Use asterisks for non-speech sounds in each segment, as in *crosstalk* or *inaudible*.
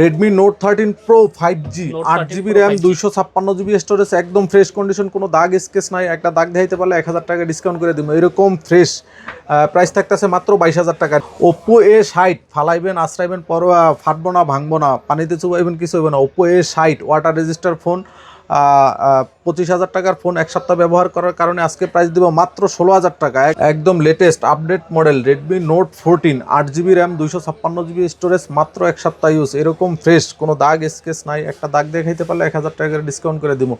Redmi Note thirteen Pro five G Note আট 13 GB Pro RAM 5G দুইশো ছাপ্পান্ন GB storage একদম fresh condition কোনো দাগ স্কেচ নাই একটা দাগ দেখাইতে পারলে এক হাজার টাকা ডিসকাউন্ট করে দিব। এরকম ফ্রেশ প্রাইস থাকতেছে মাত্র বাইশ হাজার টাকা। ওপ্পো এ ষাট ফালাইবেন আশ্রাইবেন পর ফাটবো না ভাঙবো না পানিতে চুবাইবেন কিছু হইবে না। ওপ্পো এ ষাট ওয়াটার রেজিস্টার ফোন পঁচিশ হাজার টাকার ফোন এক সপ্তাহ ব্যবহার করার কারণে আজকে প্রাইস দেবো মাত্র ষোলো হাজার টাকা। একদম latest update model Redmi Note fourteen আট জিবি র্যাম দুইশো ছাপ্পান্ন জিবি স্টোরেজ মাত্র এক সপ্তাহ ইউজ এরকম ফ্রেশ কোনো দাগ স্কেচ নাই। একটা দাগ দেখাইতে পারলে এক হাজার টাকা ডিসকাউন্ট করে দিব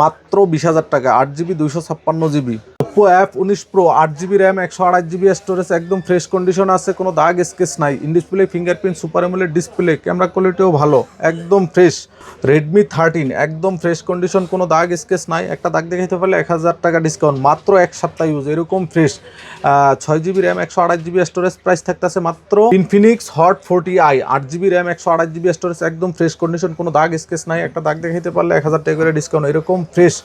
মাত্র বিশ হাজার টাকা, আট জিবি দুইশো ছাপ্পান্ন জিবি ওপো অ্যাপ উনিশ প্রো আট জিবি র্যাম একশো আড়াই জিবি স্টোরেজ একদম ফ্রেশ কন্ডিশন আছে, কোনো দাগ স্কেচ নাই। In display fingerprint super AMOLED display camera কোয়ালিটিও ভালো, একদম ফ্রেশ রেডমি থার্টিন একদম ফ্রেশ কন্ডিশন কোনো দাগ স্কেচ নাই। একটা দাগ দেখাইতে পারলে এক হাজার টাকা ডিসকাউন্ট মাত্র এক সপ্তাহ ইউজ এরকম ফ্রেশ ছয় জিবি র্যাম একশো আড়াই জিবি স্টোরেজ প্রাইস থাকতেছে মাত্র ইনফিনিক্স হট ফোরটি আই আট জিবি র্যাম একশো আড়াই জিবি স্টোরেজ একদম ফ্রেশ কন্ডিশন কোনো দাগ স্কেচ নাই। একটা দাগ দেখাইতে পারলে এক হাজার টাকা করে ডিসকাউন্ট এরকম ফ্রেশ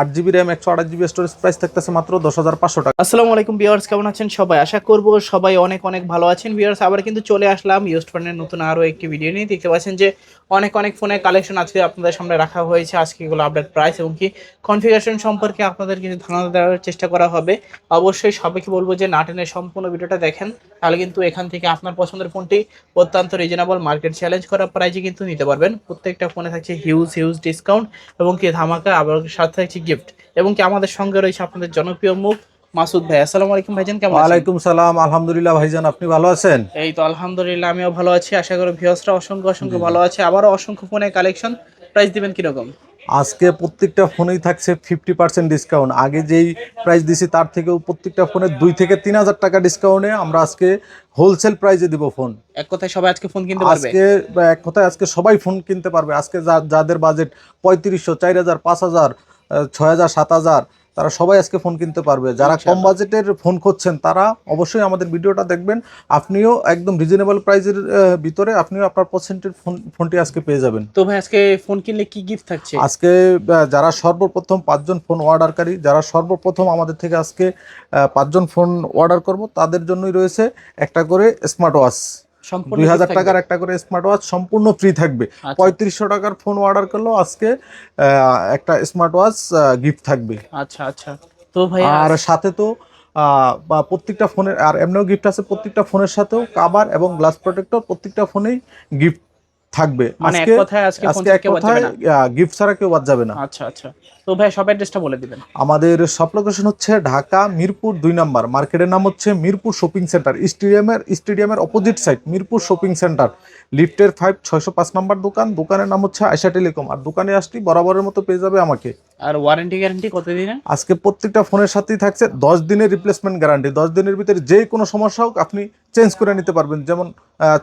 আট জিবি র্যাম একশো আড়াই জিবি স্টোরেজ প্রাইস থাকতেছে মাত্র দশ হাজার পাঁচশো টাকা। আসসালামু আলাইকুম ভিউয়ার্স কেমন আছেন সবাই? আশা করব সবাই অনেক অনেক ভালো আছেন। ভিউয়ার্স আবার কিন্তু চলে আসলাম ইউস্ট ফোনের নতুন আরও একটি ভিডিও নিয়ে। দেখতে পাচ্ছেন যে অনেক অনেক ফোনের কালেকশন আজকে আপনাদের সামনে রাখা হয়েছে। আজকে এগুলো আপডেট প্রাইস এবং কি কনফিগারেশন সম্পর্কে আপনাদের কিছু ধারণা দেওয়ার চেষ্টা করা হবে। অবশ্যই সবাইকে বলব যে নাটেনের সম্পূর্ণ ভিডিওটা দেখেন। তাহলে কিন্তু এখান থেকে আপনার পছন্দের ফোনটি অত্যন্ত রিজনেবল মার্কেট চ্যালেঞ্জ করা প্রাইজে কিন্তু নিতে পারবেন। প্রত্যেকটা ফোনে থাকছে হিউজ হিউজ ডিসকাউন্ট এবং কি ধামাকা, আবার সাথে থাকছে গিফট এবং কি আমাদের সঙ্গে রয়েছে আপনাদের জনপ্রিয় মুখ মাসুদ ভাই। আসসালামু আলাইকুম ভাইজান কেমন আছেন? ওয়ালাইকুম সালাম আলহামদুলিল্লাহ ভাইজান আপনি ভালো আছেন? এই তো আলহামদুলিল্লাহ আমিও ভালো আছি। আশা করি ভিউয়ার্সরা অসংখ্য অসংখ্য ভালো আছে। আবারও অসংখ্য ফোনের কালেকশন প্রাইস দিবেন কীরকম? আজকে প্রত্যেকটা ফোনেই থাকছে ফিফটি পার্সেন্ট ডিসকাউন্ট আগে যেই প্রাইস দিছি তার থেকেও প্রত্যেকটা ফোনে দুই থেকে তিন হাজার টাকা ডিসকাউন্টে আমরা আজকে হোলসেল প্রাইজে দিব ফোন এক কথায় সবাই আজকে ফোন কিনতে পারবে? আজকে এক কথায় আজকে সবাই ফোন কিনতে পারবে। আজকে যাদের বাজেট পঁয়ত্রিশশো চার হাজার পাঁচ হাজার ছয় হাজার সাত হাজার তারা সবাই আজকে ফোন কিনতে পারবে। যারা কম বাজেটের ফোন খুঁজছেন তারা অবশ্যই আমাদের ভিডিওটা দেখবেন। আপনিও একদম রিজনেবল প্রাইসের ভিতরে আপনিও আপনার পছন্দের ফোন ফোনটি আজকে পেয়ে যাবেন। তো ভাই আজকে ফোন কিনলে কি গিফট থাকছে? আজকে যারা সর্বপ্রথম পাঁচজন ফোন অর্ডারকারী যারা সর্বপ্রথম আমাদের থেকে আজকে পাঁচজন ফোন অর্ডার করব তাদের জন্যই রয়েছে একটা করে স্মার্ট ওয়াচ সম্পূর্ণ হাজার? টাকার একটা করে স্মার্ট ওয়াচ সম্পূর্ণ ফ্রি থাকবে আচ্ছা। পঁয়ত্রিশশো টাকার ফোন অর্ডার করলেও আজকে একটা স্মার্ট ওয়াচ গিফট থাকবে আচ্ছা আচ্ছা তো ভাই আর সাথে তো বা প্রত্যেকটা ফোনের আর এমনিও গিফট আছে প্রত্যেকটা ফোনের সাথেও কাভার এবং গ্লাস প্রোটেক্টর প্রত্যেকটা ফোনেই গিফট থাকবে। মানে এক কথায় আজকে আজকে এক কথায় না? গিফট ছাড়া কেউ বাদ যাবে না। আচ্ছা আচ্ছা। তো ভাই সব অ্যাড্রেসটা বলে দিবেন। আমাদের সব লোকেশন হচ্ছে ঢাকা মিরপুর দুই নাম্বার। মার্কেটের নাম হচ্ছে মিরপুর শপিং সেন্টার স্টেডিয়ামের স্টেডিয়ামের opposite side Mirpur shopping centre লিফটের ফাইভ ছয়শো পাঁচ নাম্বার দোকান। দোকানের নাম হচ্ছে আয়সা টেলিকম। আর দোকানে আসটি বরাবরের মতো পেয়ে যাবে আমাকে। আর ওয়ারেন্টি গ্যারান্টি কত আজকে প্রত্যেকটা ফোনের সাথেই থাকছে দশ দিনের রিপ্লেসমেন্ট গ্যারান্টি দশ দিনের ভিতরে যে কোনো সমস্যা হোক আপনি চেঞ্জ করে নিতে পারবেন। যেমন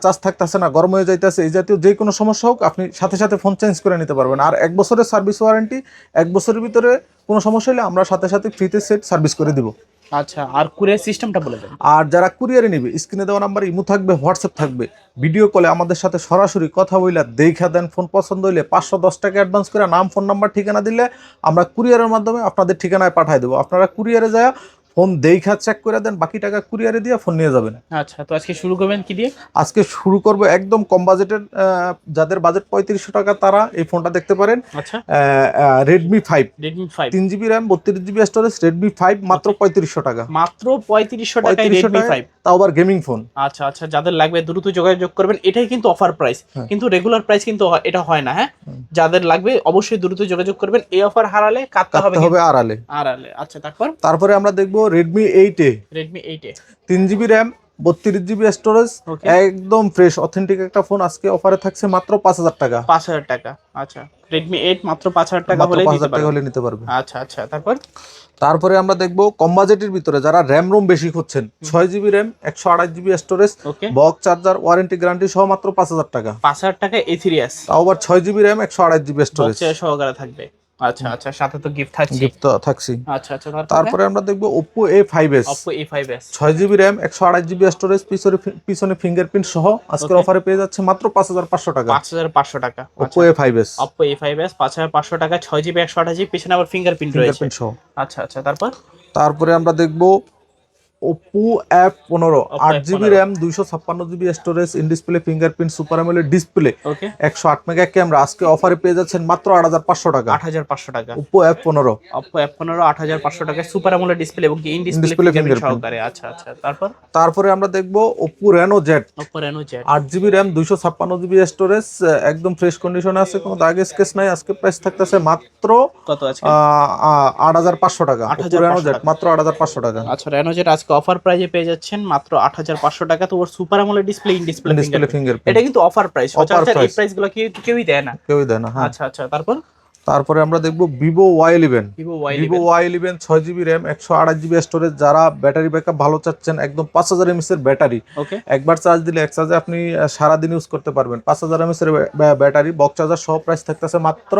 চার্জ থাকতেছে না, গরম হয়ে যাইতেছে, এই জাতীয় যে কোনো সমস্যা হোক আপনি সাথে সাথে ফোন চেঞ্জ করে নিতে পারবেন। আর এক বছরের সার্ভিস ওয়ারেন্টি এক বছরের ভিতরে কোনো সমস্যা হলে আমরা সাথে সাথে ফ্রিতে সেট সার্ভিস করে দিব। আচ্ছা আর কুরিয়ার সিস্টেমটা বলে দেন। আর যারা কুরিয়ারে নেবে স্ক্রিনে দেওয়া নাম্বার ইমো থাকবে হোয়াটসঅ্যাপ থাকবে ভিডিও কলে আমাদের সাথে সরাসরি কথা বইলা দেখা দেন ফোন পছন্দ হইলে পাঁচশো দশ টাকা অ্যাডভান্স করে নাম ফোন নাম্বার ঠিকানা দিলে আমরা কুরিয়ারের মাধ্যমে আপনাদের ঠিকানায় পাঠিয়ে দেবো। আপনারা কুরিয়ারে যায় ফোন দেখা চেক করে দেন বাকি টাকা কুরিয়ারে দিয়ে ফোন নিয়ে যাবেন আচ্ছা তো আজকে শুরু করবেন কি দিয়ে? আজকে শুরু করব একদম কম বাজেটের যাদের বাজেট পঁয়ত্রিশশো টাকা তারা এই ফোনটা দেখতে পারেন। আচ্ছা। রেডমি ফাইভ রেডমি ফাইভ তিন জিবি র্যাম বত্রিশ জিবি স্টোরেজ রেডমি ফাইভ মাত্র পঁয়ত্রিশশো টাকা। মাত্র পঁয়ত্রিশশো টাকা পঁয়ত্রিশশো রেডমি টাকা ফাইভ তাও আবার গেমিং ফোন। আচ্ছা আচ্ছা যাদের লাগবে দ্রুত যোগাযোগ করবেন এটাই কিন্তু অফার প্রাইস হ্যাঁ। কিন্তু রেগুলার প্রাইস কিন্তু এটা হয় না হ্যাঁ? যাদের লাগবে অবশ্যই দ্রুত যোগাযোগ করবেন এই অফার হারালে কাটতে হবে হবে আড়ালে। আর আচ্ছা তারপর? তারপরে আমরা দেখব Redmi eight A Redmi eight A তিন জিবি র্যাম বত্রিশ জিবি স্টোরেজ একদম ফ্রেশ অথেন্টিক একটা ফোন আজকে অফারে থাকছে মাত্র পাঁচ হাজার টাকা। পাঁচ হাজার টাকা আচ্ছা। রেডমি এইট মাত্র পাঁচ হাজার টাকা হলে পাঁচ হাজার টাকা হলে নিতে পারবে। আচ্ছা আচ্ছা তারপর? তারপরে আমরা দেখব কম বাজেটের ভিতরে যারা র্যাম রোম বেশি খুঁজছেন ছয় জিবি র্যাম একশো আঠাশ GB storage box charger warranty guarantee সহ মাত্র পাঁচ হাজার টাকা। পাঁচ হাজার টাকা এ থ্রি এস তাও আবার ছয় জিবি র্যাম একশো আঠাশ জিবি স্টোরেজ সহকারে থাকবে। আচ্ছা আচ্ছা সাথে তো গিফট থাকছে। গিফট থাকছি। আচ্ছা আচ্ছা তারপরে? আমরা দেখব Oppo A five S Oppo A five S ছয় জিবি স্টোরেজ পিছনে পিছনে ফিঙ্গারপ্রিন্ট সহ। আজকের অফারে পেয়ে যাচ্ছে মাত্র পাঁচ হাজার পাঁচশো টাকা। পাঁচ হাজার পাঁচশো টাকা। Oppo A five S Oppo A five S পাঁচ হাজার পাঁচশো টাকা ছয় জিবি একশো আঠাশ জিবি পিছনে আবার ফিঙ্গারপ্রিন্ট রয়েছে। ফিঙ্গারপ্রিন্ট সহ। আচ্ছা আচ্ছা তারপর? তারপরে আমরা দেখব ওপো অ্যাপ পনেরো আট জিবি র্যাম দুইশো ছাপ্পান্ন GB storage in display fingerprint super AMOLED display একশো আট মেগা ক্যামেরা আজকে অফারে পেয়ে যাচ্ছেন মাত্র আট হাজার পাঁচশো টাকা। আট হাজার পাঁচশো টাকা। ওপো অ্যাপ পনেরো। অপো এফ পনেরো আট হাজার পাঁচশো টাকায় সুপার আমলের ডিসপ্লে এবং ইন ডিসপ্লে সহকারে। আচ্ছা আচ্ছা। তারপর? তারপরে আমরা দেখব Oppo Reno Z Oppo Reno Z আট জিবি র্যাম দুইশো ছাপ্পান্ন জিবি স্টোরেজ একদম ফ্রেশ কন্ডিশনে আছে কোনো দাগ স্কেচ নাই। আজকে প্রাইস থাকতেছে মাত্র কত আছে আট হাজার পাঁচশো টাকা। 8,500 রেনো জেড মাত্র আট হাজার পাঁচশো টাকা। আচ্ছা রেনো জেড আজকে অফার প্রাইজে পেয়ে যাচ্ছেন মাত্র আট হাজার পাঁচশো টাকা। তো ওর super AMOLED display in display finger এটা কিন্তু অফার প্রাইস Offer এই প্রাইসগুলো প্রাইসগুলো কি কেউই দেয় না? কেউই দেয় না হ্যাঁ। আচ্ছা আচ্ছা তারপর? তারপরে আমরা দেখব Vivo Y eleven Vivo Y eleven ছয় জিবি র্যাম একশো আঠাশ জিবি স্টোরেজ যারা ব্যাটারি ব্যাকআপ ভালো চাচ্ছেন একদম পাঁচ হাজার এমএস এর ব্যাটারি একবার চার্জ দিলে এক চার্জে আপনি সারাদিন ইউজ করতে পারবেন। পাঁচ হাজার এমএস এর ব্যাটারি বক্স চার্জার সহ প্রাইস থাকতেছে মাত্র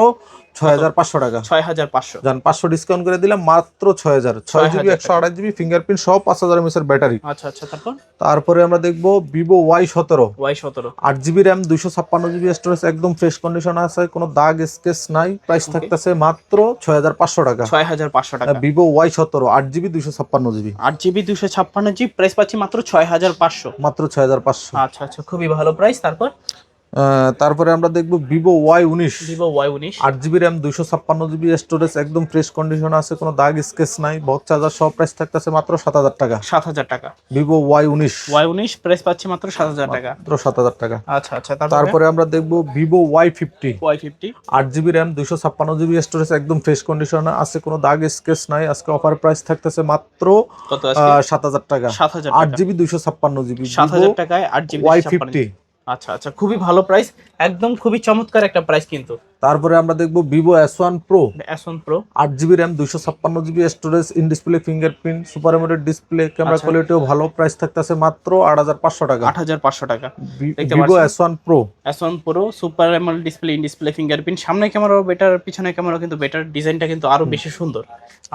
ছয় হাজার পাঁচশো টাকা। ছয় হাজার পাঁচশো। যান পাঁচশো ডিসকাউন্ট করে দিলাম মাত্র ছয় হাজার। ছয় জিবি একশো আঠাশ জিবি ফিঙ্গারপ্রিন্ট সহ পাঁচ হাজার এমএস এর ব্যাটারি আচ্ছা আচ্ছা তারপর? তারপরে আমরা দেখব ভিভো ওয়াই সতেরো। ওয়াই সতেরো। আট জিবি র্যাম দুইশো ছাপ্পান্ন জিবি স্টোরেজ একদম ফ্রেশ কন্ডিশন আছে কোনো দাগ স্কেচ নাই। প্রাইস থাকতেছে মাত্র ছয় হাজার পাঁচশো টাকা। ছয় হাজার পাঁচশো টাকা। ভিভো ওয়াই সতেরো আট জিবি দুইশো ছাপ্পান্ন জিবি আট জিবি দুশো ছাপ্পান্ন জিবি প্রাইস পাচ্ছি মাত্র ছয় হাজার পাঁচশো। মাত্র ছয় হাজার পাঁচশো। আচ্ছা আচ্ছা খুবই ভালো প্রাইস তারপর? তারপরে আমরা দেখব ভিভো ওয়াই উনিশ। ভিভো ওয়াই উনিশ। আট জিবি র্যাম দুইশো ছাপ্পান্ন জিবি স্টোরেজ একদম ফ্রেশ কন্ডিশন আছে কোনো দাগ স্কেচ নাই বক্স চার্জার সব প্রাইস থাকতেছে মাত্র সাত হাজার টাকা। সাত হাজার টাকা। ভিভো ওয়াই উনিশ। ওয়াই উনিশ প্রাইস পাচ্ছি মাত্র সাত হাজার টাকা। মাত্র সাত হাজার টাকা। আচ্ছা আচ্ছা তারপরে? আমরা দেখব Vivo Y fifty. Y fifty. আট জিবি র্যাম দুইশো ছাপ্পান্ন জিবি স্টোরেজ একদম ফ্রেশ কন্ডিশন আছে কোনো দাগ স্কেচ নাই আজকে অফার প্রাইস থাকতেছে মাত্র সাত হাজার টাকা। সাত হাজার আট জিবি দুইশো ছাপ্পান্ন জিবি। সাত হাজার টাকায় আট জিবি ওয়াই ফিফটি। আচ্ছা আচ্ছা খুবই ভালো প্রাইস একদম খুবই চমৎকার একটা প্রাইস কিন্তু। তারপরে আমরা দেখব Vivo S one Pro S one Pro আট জিবি র্যাম দুইশো ছাপ্পান্ন GB storage in display fingerprint super AMOLED display camera. কোয়ালিটিও ভালো প্রাইস থাকতেছে মাত্র আট হাজার পাঁচশো টাকা। আট হাজার পাঁচশো টাকা। Vivo? S one Pro S one Pro super AMOLED display in display fingerprint সামনে ক্যামেরাও বেটার পিছনে ক্যামেরা কিন্তু বেটার ডিজাইনটা কিন্তু আরও বেশি সুন্দর।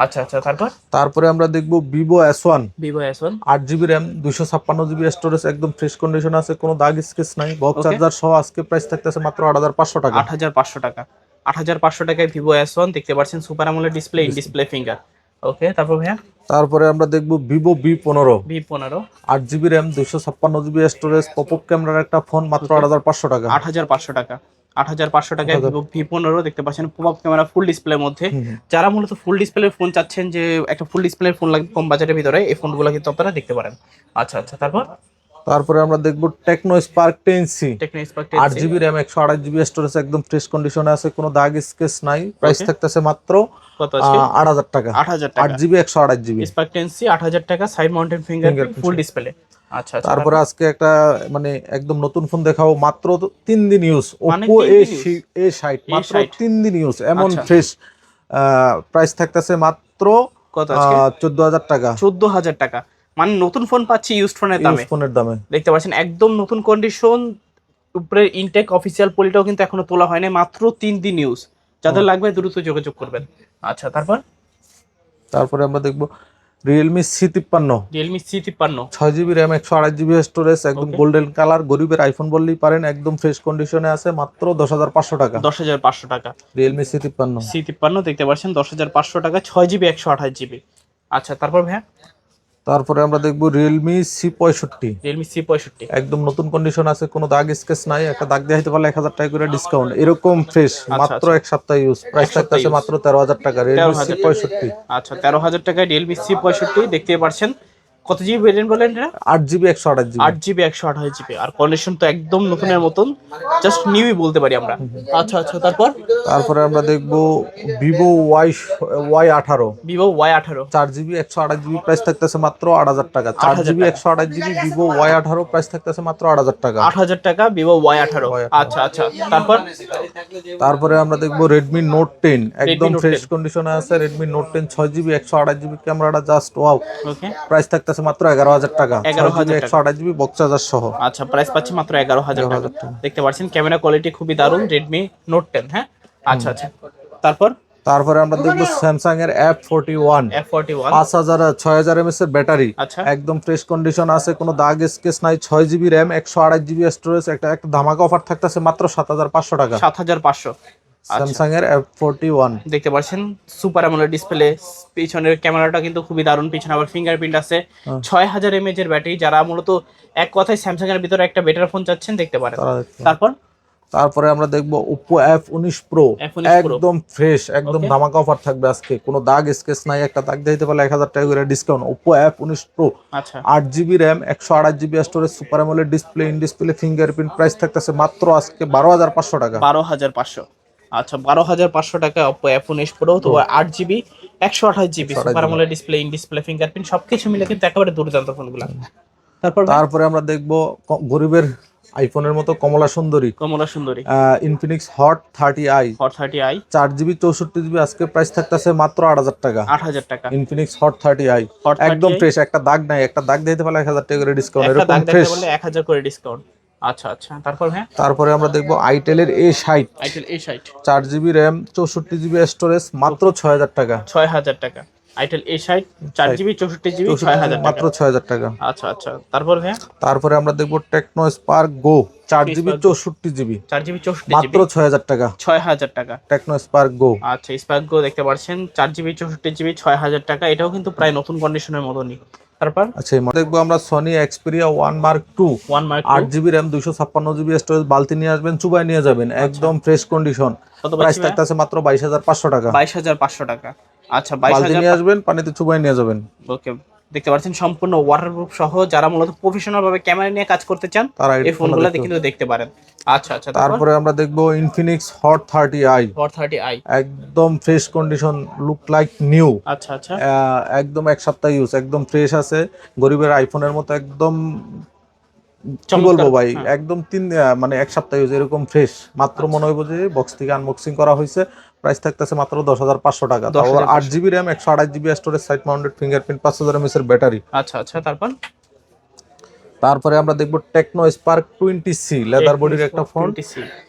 আচ্ছা আচ্ছা তারপর? তারপরে আমরা দেখব Vivo S one Vivo S one আট জিবি র্যাম দুইশো ছাপ্পান্ন জিবি স্টোরেজ একদম ফ্রেশ কন্ডিশন আছে কোনো দাগ স্কেচ নাই বক্স চার্জার সহ আজকে প্রাইস থাকতেছে মাত্র আট হাজার পাঁচশো টাকা। আট হাজার পাঁচশো টাকা। আট হাজার পাঁচশো টাকায় ভিভো এস ওয়ান দেখতে পাচ্ছেন সুপার আমলের display in display finger okay তারপর ভাইয়া? তারপরে আমরা দেখব ভিভো বি পনেরো। ভি পনেরো। আট জিবি র্যাম দুইশো ছাপ্পান্ন জিবি স্টোরেজ পপ আপ ক্যামেরার একটা ফোন মাত্র আট হাজার পাঁচশো টাকা। আট হাজার পাঁচশো টাকা। আট হাজার পাঁচশো টাকায় ভিভো ভি পনেরো দেখতে পাচ্ছেন পপ ক্যামেরা ফুল ডিসপ্লের মধ্যে। যারা মূলত ফুল ডিসপ্লের ফোন চাচ্ছেন যে একটা ফুল ডিসপ্লের ফোন লাগবে কম বাজেটের ভিতরে এই ফোনগুলো কিন্তু আপনারা দেখতে পারেন। আচ্ছা আচ্ছা তারপর? তারপরে আমরা দেখব টেকনো স্পার্ক টেন সি আট জিবি র্যাম একশো আঠাশ জিবি স্টোরেজ একদম ফ্রেশ কন্ডিশনে আছে কোনো দাগ স্কেচ নাই প্রাইস থাকতেছে মাত্র আট হাজার টাকা। আট হাজার আট জিবি একশো আঠাশ জিবি। স্পার্ক টেন সি আট হাজার টাকা side mounted finger full display আচ্ছা আচ্ছা তারপরে আজকে একটা মানে একদম নতুন ফোন দেখাবো মাত্র তিন দিন ইউজ ওপো এ এ ষাট মাত্র তিন দিন ইউজ এমন আচ্ছা। ফ্রেশ প্রাইস থাকতেছে মাত্র কত চোদ্দ হাজার টাকা। চোদ্দ হাজার টাকা। মানে নতুন ফোন পাচ্ছি ইউজ ফোনের দামে। ফোনের দামে। দেখতে পাচ্ছেন একদম নতুন কন্ডিশন উপরে ইনটেক অফিসিয়াল পলিটাও কিন্তু এখনও তোলা হয়নি মাত্র তিন দিন ইউজ যাদের লাগবে দ্রুত যোগাযোগ করবেন। আচ্ছা তারপর? তারপরে আমরা দেখব রিয়েলমি সি তিপ্পান্ন। রিয়েলমি সি তিপ্পান্ন। ছয় জিবি র্যাম একশো আঠাশ জিবি স্টোরেজ একদম গোল্ডেন কালার গরিবের আইফোন বললেই পারেন একদম ফ্রেশ কন্ডিশনে আছে মাত্র দশ হাজার পাঁচশো টাকা। দশ হাজার পাঁচশো টাকা। রিয়েলমি সি তিপ্পান্ন। সি তিপ্পান্ন দেখতে পাচ্ছেন দশ হাজার পাঁচশো টাকা ছয় জিবি একশো আঠাশ জিবি আচ্ছা তারপর ভাইয়া? তারপরে আমরা দেখব রিয়েলমি সি পঁয়ষট্টি। রিয়েলমি সি পঁয়ষট্টি। একদম নতুন কন্ডিশন আছে কোনো দাগ স্কেচ নাই একটা দাগ দেখাইতে পারলে এক হাজার টাকা করে ডিসকাউন্ট এরকম ফ্রেশ মাত্র এক সপ্তাহ ইউজ প্রাইস থাকতে আছে সপ্তাহ থাকতেছে মাত্র তেরো হাজার টাকা রিয়েলমি সি পঁয়ষট্টি। আচ্ছা তেরো হাজার টাকায় রিয়েলমি সি পঁয়ষট্টি দেখতে পাচ্ছেন। কত জিবি ভেরিয়েন্ট বলেন এটা? আট জিবি একশো আঠাশ জিবি আট জিবি একশো আঠাশ জিবি আর কন্ডিশন তো একদম নতুনের মতন জাস্ট নিউই বলতে পারি আমরা। আচ্ছা আচ্ছা তারপর? তারপরে আমরা দেখব ভিভো ওয়াই ওয়াই আঠারো। ভিভো ওয়াই আঠারো। চার জিবি একশো আঠাশ জিবি প্রাইস থাকতেছে মাত্র আট হাজার টাকা। চার জিবি একশো আঠাশ জিবি ভিভো ওয়াই আঠারো প্রাইস থাকতেছে মাত্র আট হাজার টাকা। আট হাজার টাকা ভিভো ওয়াই আঠারো। আচ্ছা আচ্ছা তারপর? তারপরে আমরা দেখব রেডমি নোট টেন একদম ফ্রেশ 10 কন্ডিশনে আছে রেডমি নোট টেন ছয় জিবি একশো আঠাশ জিবি ক্যামেরাটা জাস্ট ওয়াও প্রাইস থাকতেছে মাত্র এগারো হাজার টাকা। 11,000 জিবি একশো আঠাশ জিবি বক্স চার্জার সহ। আচ্ছা প্রাইস পাচ্ছি মাত্র এগারো হাজার টাকা। 11,000 টাকা। দেখতে পাচ্ছেন ক্যামেরা কোয়ালিটি খুবই দারুণ রেডমি নোট টেন হ্যাঁ? আচ্ছা আচ্ছা। তারপর? তারপরে আমরা দেখব স্যামসাং এর এফ ফোরটি ওয়ান পাঁচ হাজার ছয় হাজার এমএস এর ব্যাটারি আচ্ছা। একদম ফ্রেশ কন্ডিশন আছে কোনো দাগ স্কেচ নাই ছয় জিবি র্যাম একশো আঠাশ জিবি স্টোরেজ একটা একটা ধামাকা অফার থাকতেছে মাত্র সাত হাজার পাঁচশো টাকা। সাত হাজার পাঁচশো। স্যামসাং এর এফ ফোরটি ওয়ান দেখতে পাচ্ছেন সুপার অ্যামোলেড ডিসপ্লে পিছনের ক্যামেরাটা কিন্তু খুবই দারুণ পিছনে আবার ফিঙ্গারপ্রিন্ট আছে। হ্যাঁ। ছয় হাজার এমএচ এর ব্যাটারি যারা মূলত এক কথায় স্যামসাং এর ভিতরে একটা বেটার ফোন চাচ্ছেন দেখতে পারেন। তারপর? তারপরে আমরা দেখব প্রো F19 Pro। একদম ফ্রেশ একদম. ধামাকা অফার থাকবে আজকে। কোনো দাগ স্কেচ নাই একটা দাগ দিতে পারলে এক হাজার টাকা করে ডিসকাউন্ট এফ উনিশ প্রো আচ্ছা। আট জিবি র্যাম একশো আঠাশ GB storage super AMOLED display in display fingerprint price থাকতেছে মাত্র আজকে বারো হাজার পাঁচশো টাকা। বারো হাজার পাঁচশো। আচ্ছা বারো হাজার পাঁচশো টাকা অপো এফ উনিশ প্রো তো আট জিবি একশো আঠাশ GB 128 super AMOLED display in display fingerprint সবকিছু মিলে কিন্তু একেবারে দুর্দান্ত ফোনগুলো। তারপর তারপরে আমরা দেখব গরিবের আইফোনের মতো কমলা সুন্দরী। কমলা সুন্দররী Infinix Hot thirty i Hot thirty i চার জিবি চৌষট্টি জিবি আজকে প্রাইস থাকতেছে মাত্র আট হাজার টাকা। আট হাজার টাকা। ইনফিনিক্স হট থার্টি আই একদম ফ্রেশ একটা দাগ নাই একটা দাগ দিতে পারলে এক হাজার টাকা করে ডিসকাউন্ট এরকম দাগ ফ্রেশ এক হাজার করে ডিসকাউন্ট আচ্ছা আচ্ছা। তারপর হ্যাঁ তারপরে আমরা দেখব আইটেলের এ ষাট। আইটেল এ সাইট চার জিবি র্যাম চৌষট্টি জিবি স্টোরেজ মাত্র ছয় হাজার টাকা। ছয় হাজার টাকা। আইটেল এ সাইট চার জিবি চৌষট্টি জিবি ছয় হাজার মাত্র ছয় হাজার টাকা। আচ্ছা আচ্ছা। তারপর হ্যাঁ তারপরে আমরা দেখব টেকনো স্পার্ক গো চার জিবি চৌষট্টি জিবি চার জিবি চৌষট্টি মাত্র ছয় হাজার টাকা। ছয় হাজার টাকা। টেকনো স্পার্ক গো আচ্ছা স্পার্ক গো দেখতে পাচ্ছেন। চার জিবি চৌষট্টি জিবি ছয় হাজার টাকা। এটাও কিন্তু প্রায় নতুন কন্ডিশনের মতনই। তারপর? আচ্ছা এই দেখব আমরা Sony Xperia one Mark two one Mark আট জিবি র্যাম দুইশো ছাপ্পান্ন জিবি স্টোরেজ বালতি নিয়ে আসবেন চুবাই নিয়ে যাবেন একদম ফ্রেশ কন্ডিশন প্রাইস থাকতেছে মাত্র বাইশ হাজার পাঁচশো টাকা। বাইশ হাজার পাঁচশো টাকা। আচ্ছা বালতি নিয়ে আসবেন পানিতে চুবাই নিয়ে যাবেন। ওকে দেখতে পাচ্ছেন সম্পূর্ণ ওয়াটারপ্রুফ সহ যারা মূলত প্রফেশনাল ভাবে ক্যামেরা নিয়ে কাজ করতে চান তারা এই ফোনগুলো কিন্তু দেখতে পারেন। আচ্ছা আচ্ছা তারপরে? আমরা দেখব Infinix Hot thirty i for thirty i একদম fresh condition look like new আচ্ছা আচ্ছা। একদম এক সপ্তাহ ইউজ একদম ফ্রেশ আছে। গরিবের আইফোনের মতো একদম কি বলব ভাই? হ্যাঁ। একদম তিন মানে এক সপ্তাহ ইউজ এরকম ফ্রেশ মাত্র মনে হইব যে বক্স থেকে আনবক্সিং করা হয়েছে প্রাইস থাকতেছে মাত্র দশ হাজার পাঁচশো টাকা। আট জিবি র্যাম একশো আঠাশ GB storage side mounted fingerprint পাঁচ হাজার এমএস এর ব্যাটারি আচ্ছা আচ্ছা তারপর? তারপরে আমরা দেখব Tecno Spark twenty C leather বডির একটা phone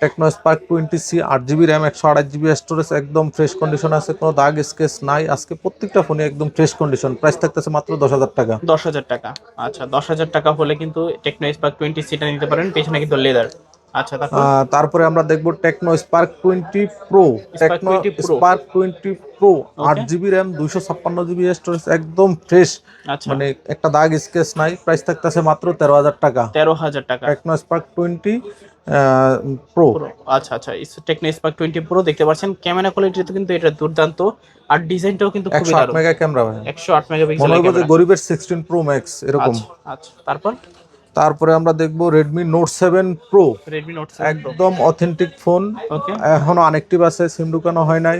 Tecno Spark twenty C আট জিবি র্যাম একশো আঠাশ জিবি স্টোরেজ একদম ফ্রেশ কন্ডিশন আছে কোনো দাগ স্কেচ নাই। আজকে প্রত্যেকটা ফোনে একদম ফ্রেশ কন্ডিশন প্রাইস থাকতেছে মাত্র দশ হাজার টাকা। দশ হাজার টাকা। আচ্ছা দশ হাজার টাকা হলে কিন্তু টেকনো স্পার্ক টোয়েন্টি সিটা নিতে পারেন পেছনে কিন্তু লেদার তারপর? আহ, তারপরে আমরা দেখব Tecno Spark twenty Pro Tecno Spark twenty Pro আট জিবি র্যাম দুইশো ছাপ্পান্ন জিবি স্টোরেজ একদম ফ্রেশ আচ্ছা। মানে একটা দাগ স্কেচ নাই প্রাইস থাকতেছে মাত্র তেরো হাজার টাকা। তেরো হাজার টাকা। টেকনো স্পার্ক টোয়েন্টি প্রো আচ্ছা আচ্ছা টেকনো স্পার্ক টোয়েন্টি প্রো দেখতে পাচ্ছেন। ক্যামেরা কোয়ালিটি তো কিন্তু এটা দুর্দান্ত আর ডিজাইনটাও কিন্তু খুবই একশো আট দারুণ। মেগা ক্যামেরা ভাই। একশো আট যে গরিবের সিক্সটিন প্রো ম্যাক্স এরকম। আচ্ছা আচ্ছা তারপর? তারপরে আমরা দেখব রেডমি নোট সেভেন প্রো একদম অথেন্টিক ফোন ওকে এখনও আনেকটিভ আছে সিম ঢুকানো হয় নাই।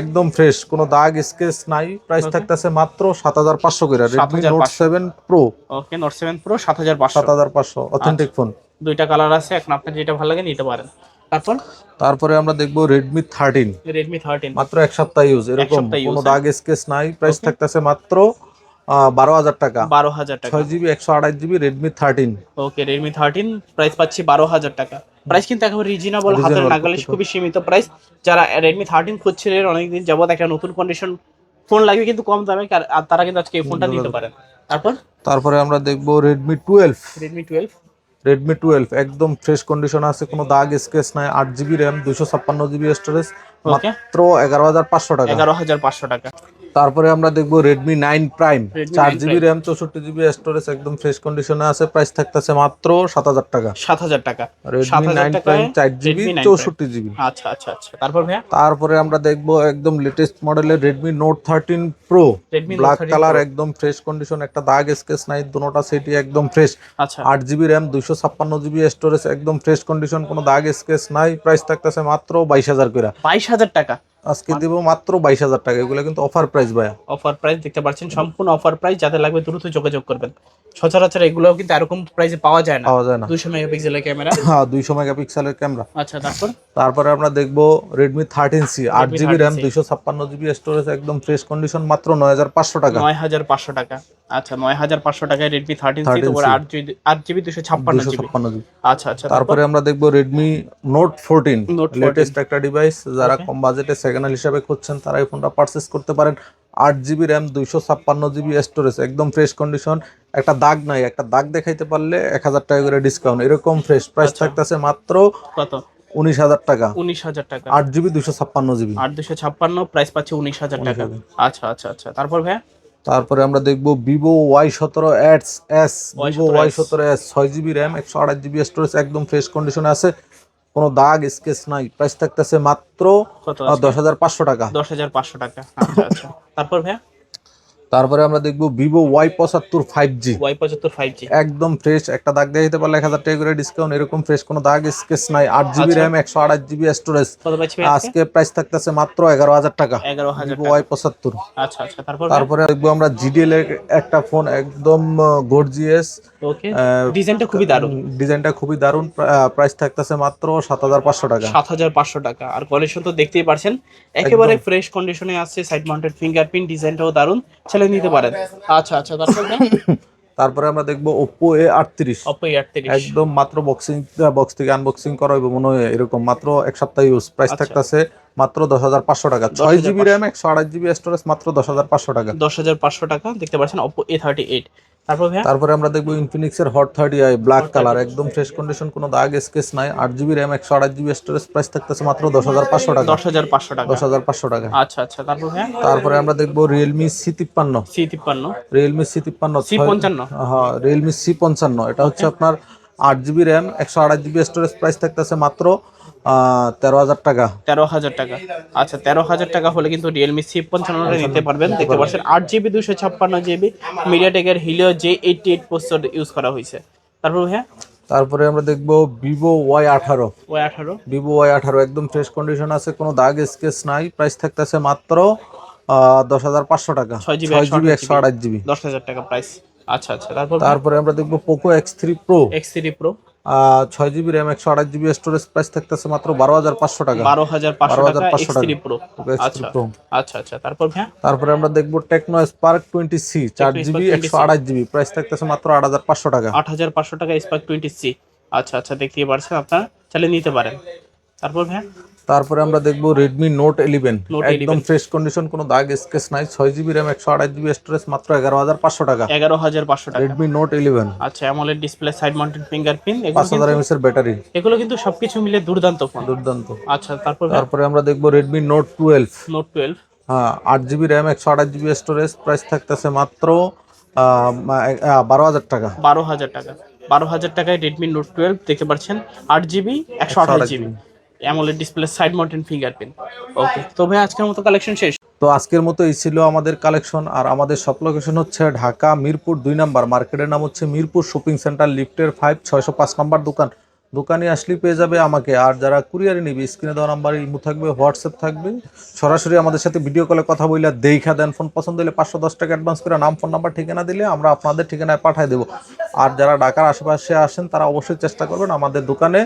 একদম ফ্রেশ কোনো দাগ স্কেচ নাই। প্রাইস থাকতেছে মাত্র সাত হাজার পাঁচশো করে Redmi Note 7,500 seven Pro okay Note seven Pro সাত হাজার পাঁচশো। সাত হাজার পাঁচশো অথেন্টিক ফোন দুইটা কালার আছে এখন আপনার যেটা ভালো লাগে নিতে পারেন। তারপর? তারপরে আমরা দেখব রেডমি থার্টিন রেডমি থার্টিন মাত্র এক সপ্তাহ ইউজ এরকম। কোনো হ্যাঁ। দাগ স্কেচ নাই প্রাইস থাকতেছে মাত্র বারো হাজার টাকা। বারো হাজার টাকা। ছয় জিবি একশো আঠাশ GB Redmi thirteen okay Redmi thirteen price পাচ্ছি বারো হাজার টাকা। প্রাইস কিন্তু একেবারে রিজনেবল হাতের নাগালে খুবই সীমিত প্রাইস যারা রেডমি থার্টিন খুঁজছিলেন অনেকদিন যাবত একটা নতুন কন্ডিশন ফোন লাগবে কিন্তু কম দামে আর- তারা কিন্তু আজকে এই ফোনটা নিতে পারেন তারপর? তারপরে আমরা দেখব Redmi twelve Redmi twelve Redmi twelve একদম ফ্রেশ কন্ডিশন আছে কোনো দাগ স্কেচ নাই আট জিবি র্যাম দুইশো ছাপ্পান্ন জিবি স্টোরেজ মাত্র এগারো হাজার পাঁচশো টাকা। এগারো হাজার পাঁচশো টাকা। তারপরে আমরা দেখব রেডমি নাইন প্রাইম চার জিবি র্যাম চৌষট্টি জিবি স্টোরেজ একদম ফ্রেশ কন্ডিশনে আছে। প্রাইস থাকতেছে মাত্র সাত হাজার টাকা। সাত হাজার টাকা। রেডমি নাইন প্রাইম চার জিবি Redmi 9 Prime। চৌষট্টি জিবি আচ্ছা আচ্ছা আচ্ছা। তারপর ভাইয়া? তারপরে আমরা দেখব একদম লেটেস্ট মডেলের Redmi Note thirteen Pro black colour একদম ফ্রেশ কন্ডিশন একটা দাগ স্কেচ নাই দুটোটা সেটি একদম ফ্রেশ আচ্ছা। আট জিবি র্যাম দুইশো ছাপ্পান্ন জিবি স্টোরেজ একদম ফ্রেশ কন্ডিশন কোনো দাগ স্কেচ নাই। প্রাইস থাকতেছে মাত্র বাইশ হাজার করে। বাইশ হাজার টাকা। আজকে দিব মাত্র বাইশ হাজার টাকা। এগুলো কিন্তু অফার প্রাইস ভাইয়া। অফার প্রাইস দেখতে পাচ্ছেন সম্পূর্ণ অফার প্রাইস যাদের লাগবে দ্রুত যোগাযোগ করবেন। সচরাচর এগুলো কিন্তু এরকম প্রাইসে পাওয়া যায় না। পাওয়া যায় না। দুশো মেগাপিক্সেলের ক্যামেরা হ্যাঁ দুইশো মেগাপিক্সেলের ক্যামেরা আচ্ছা তারপর? তারপরে আমরা দেখব রেডমি থার্টিন সি আট Redmi জিবি র্যাম 13C দুইশো ছাপ্পান্ন জিবি স্টোরেজ একদম ফ্রেশ কন্ডিশন মাত্র নয় হাজার পাঁচশো টাকা। নয় হাজার পাঁচশো টাকা। আচ্ছা নয় হাজার পাঁচশো টাকায় রেডমি থার্টিন সি 13C তারপরে আট জিবি আট জিবি দুশো ছাপ্পান্ন ছাপ্পান্ন জিবি আচ্ছা আচ্ছা তারপরে? আমরা দেখব Redmi Note fourteen Note 14 latest একটা ডিভাইস যারা. কম বাজেটে সেকেন্ড হ্যান্ড হিসাবে খুঁজছেন তারা এই ফোনটা পারচেস করতে পারেন। আট জিবি র্যাম দুইশো ছাপ্পান্ন জিবি স্টোরেজ একদম ফ্রেশ কন্ডিশন একটা দাগ নাই একটা দাগ দেখাইতে পারলে এক হাজার টাকা করে ডিসকাউন্ট এরকম ফ্রেশ প্রাইস আচ্ছা। থাকতেছে মাত্র কত? উনিশ হাজার টাকা। উনিশ হাজার টাকা। আট জিবি দুশো ছাপ্পান্ন জিবি আট দুশো ছাপ্পান্ন প্রাইস পাচ্ছে উনিশ হাজার টাকা। আচ্ছা আচ্ছা আচ্ছা। তারপর ভাইয়া? তারপরে আমরা দেখব ভিভো ওয়াই সতেরো এস ভিভো ওয়াই সতেরো এস ছয় জিবি র্যাম একশো আঠাশ জিবি স্টোরেজ একদম ফ্রেশ কন্ডিশনে আছে। কোনো দাগ স্কেচ নাই। প্রাইস থাকতেছে মাত্র দশ হাজার পাঁচশো টাকা। দশ হাজার পাঁচশো টাকা। আচ্ছা আচ্ছা। তারপর ভাইয়া? তারপরে আমরা দেখব ভিভো ওয়াই পঁচাত্তর ফাইভ জি ওয়াই পঁচাত্তর ফাইভ জি একদম ফ্রেশ একটা দাগ দিয়ে দিতে পারলে এক হাজার টাকা করে ডিসকাউন্ট এরকম ফ্রেশ কোনো দাগ স্কেচ নাই। আট জিবি আচ্ছা। র্যাম একশো আঠাশ জিবি স্টোরেজ আজকে প্রাইস থাকতেছে মাত্র এগারো হাজার টাকা। ভিভো ওয়াই পঁচাত্তর। আচ্ছা আচ্ছা তারপরে? দেখব আমরা জিডিএল এর একটা ফোন একদম গর্জিয়াস ডিজাইনটা খুবই দারুণ। ডিজাইনটা খুবই দারুণ। প্রাইস থাকতেছে মাত্র সাত হাজার পাঁচশো টাকা। সাত হাজার পাঁচশো টাকা। আর কন্ডিশন তো দেখতেই পারছেন। একেবারে ফ্রেশ কন্ডিশনে আসছে সাইড মাউন্টেড ফিঙ্গারপ্রিন্ট ডিজাইনটাও দারুণ। ছেলে নিতে পারেন। আচ্ছা আচ্ছা তারপর *laughs* তারপরে আমরা দেখব ওপো এ আটত্রিশ। অপো আটত্রিশ। একদম মাত্র বক্সিং বক্স থেকে আনবক্সিং করা হইব মনে হয় এরকম। মাত্র এক সপ্তাহ ইউজ প্রাইস আচ্ছা। থাকতেছে মাত্র দশ হাজার পাঁচশো টাকা। ছয় জিবি র্যাম একশো আঠাশ জিবি স্টোরেজ মাত্র দশ হাজার পাঁচশো টাকা। দশ হাজার পাঁচশো টাকা দেখতে পাচ্ছেন ওপো এ থার্টি এইট তারপর তারপরে আমরা দেখব ইনফিনিক্স এর Hot thirty i black colour একদম ফ্রেশ কন্ডিশন কোনো দাগ স্কেচ নাই। আট জিবি র্যাম একশো আঠাশ জিবি স্টোরেজ প্রাইস থাকতেছে মাত্র দশ হাজার পাঁচশো টাকা। দশ হাজার পাঁচশো টাকা। দশ হাজার পাঁচশো টাকা। আচ্ছা আচ্ছা। তারপর তারপরে আমরা দেখব রিয়েলমি সি তিপ্পান্ন। সি তিপ্পান্ন। রিয়েলমি সি তিপ্পান্ন সি পঞ্চান্ন? হ্যাঁ রিয়েলমি সি পঞ্চান্ন। এটা হচ্ছে আপনার আট জিবি র্যাম একশো আঠাশ জিবি স্টোরেজ প্রাইস থাকতেছে মাত্র তেরো হাজার টাকা। তেরো হাজার টাকা। আচ্ছা তেরো হাজার টাকা হলে কিন্তু রিয়েলমি সি পঞ্চান্নটা নিতে পারবেন। দেখতে পাচ্ছেন আট জিবি দুশো ছাপ্পান্ন GB মিডিয়াটেকের Helio G eighty eight processor use করা হয়েছে। তারপর হ্যাঁ তারপরে আমরা দেখব ভিভো ওয়াই আঠারো। ওয়াই আঠারো। ভিভো ওয়াই আঠারো একদম ফ্রেশ কন্ডিশন আছে কোনো দাগ স্কেচ নাই প্রাইস থাকতেছে মাত্র দশ হাজার পাঁচশো টাকা। ছয় জিবি ছয় জিবি একশো আঠাশ জিবি। দশ হাজার টাকা প্রাইস আচ্ছা আচ্ছা। তারপর? তারপরে আমরা দেখব Poco X three Pro X three Pro ছয় জিবি র্যাম একশো আঠাশ জিবি স্টোরেজ প্রাইস থাকতেছে মাত্র বারো হাজার পাঁচশো টাকা। বারো হাজার পাঁচশো টাকা 12,500 এক্স থ্রি প্রো আচ্ছা আচ্ছা আচ্ছা। তারপর হ্যাঁ তারপরে আমরা দেখব টেকনো স্পার্ক টোয়েন্টি সি চার জিবি একশো আঠাশ জিবি প্রাইস থাকতেছে মাত্র আট হাজার পাঁচশো টাকা। আট হাজার পাঁচশো টাকা স্পার্ক টোয়েন্টি সি আচ্ছা আচ্ছা দেখতে পারছেন আপনারা। চালিয়ে নিতে পারেন। তারপর হ্যাঁ তারপরে আমরা দেখব রেডমি নোট ইলেভেন একদম ফ্রেশ কন্ডিশন কোনো দাগ স্কেচ নাই ছয় জিবি র্যাম একশো আঠাশ জিবি স্টোরেজ মাত্র এগারো হাজার পাঁচশো টাকা। এগারো হাজার পাঁচশো টাকা। রেডমি নোট ইলেভেন আচ্ছা AMOLED display side mounted fingerprint পাঁচ হাজার এমএস এর ব্যাটারি এগুলো কিন্তু সবকিছু মিলে দুর্দান্ত ফোন দুর্দান্ত। আচ্ছা তারপর তারপরে আমরা দেখব Redmi Note twelve Note twelve হ্যাঁ আট জিবি র্যাম একশো আঠাশ জিবি স্টোরেজ প্রাইস থাকতেছে মাত্র বারো হাজার টাকা। বারো হাজার টাকা। বারো হাজার টাকায় রেডমি নোট টুয়েলভ দেখতে পাচ্ছেন আট জিবি একশো আঠাশ GB AMOLED display side mounted fingerprint okay তো ভাই, আজকের মতো কালেকশন শেষ। তো আজকের মতো এই ছিল আমাদের কালেকশন আর আমাদের সব লোকেশন হচ্ছে ঢাকা, মিরপুর, দুই নাম্বার মার্কেটের নাম হচ্ছে মিরপুর শপিং সেন্টার লিফটের ফাইভ ছয়শো পাঁচ নাম্বার দোকান। দোকানে আসলেই পেয়ে যাবে আমাকে। আর যারা কুরিয়ারে নিবে স্ক্রিনে দেওয়া নাম্বার ইমো থাকবে হোয়াটসঅ্যাপ থাকবে। সরাসরি আমাদের সাথে ভিডিও কলে কথা বললে দেখা দেন। ফোন পছন্দ হলে পাঁচশো দশ টাকা অ্যাডভান্স করে নাম ফোন নাম্বার ঠিকানা দিলে আমরা আপনাদের ঠিকানায় পাঠিয়ে দেবো। আর যারা ঢাকার আশেপাশে আসেন তারা অবশ্যই চেষ্টা করবেন আমাদের দোকানে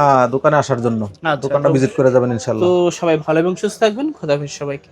আহ, দোকানে আসার জন্য। আচ্ছা, দোকানটা ভিজিট করে যাবেন ইনশাল্লাহ তো সবাই ভালো এবং সুস্থ থাকবেন। খোদাফিজ সবাইকে।